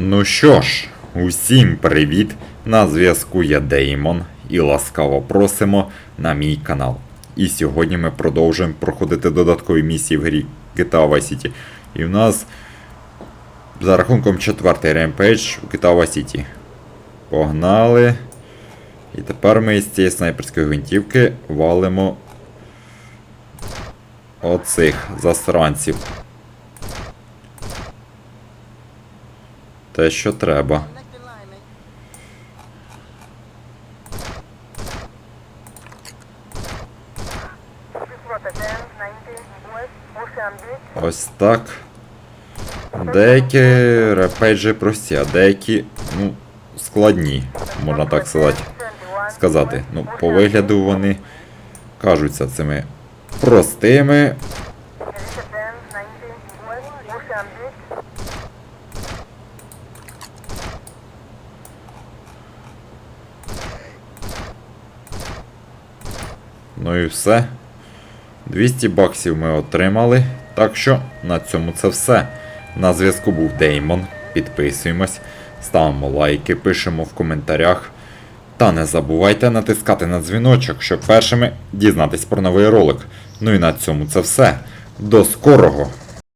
Ну що ж, усім привіт! На зв'язку я Деймон і ласкаво просимо на мій канал. І сьогодні ми продовжуємо проходити додаткові місії в грі GTA Vice City. І в нас за рахунком четвертий ремпейдж у GTA Vice City. Погнали. І тепер ми з цієї снайперської гвинтівки валимо оцих засранців. Те, що треба. Ось так. Деякі репейджі прості, а деякі, ну, складні, можна так сказати. сказати. Ну, по вигляду вони кажуться цими простими. Ну і все. 200 баксів ми отримали. Так що на цьому це все. На зв'язку був Деймон. Підписуємось, ставимо лайки, пишемо в коментарях. Та не забувайте натискати на дзвіночок, щоб першими дізнатись про новий ролик. Ну і на цьому це все. До скорого!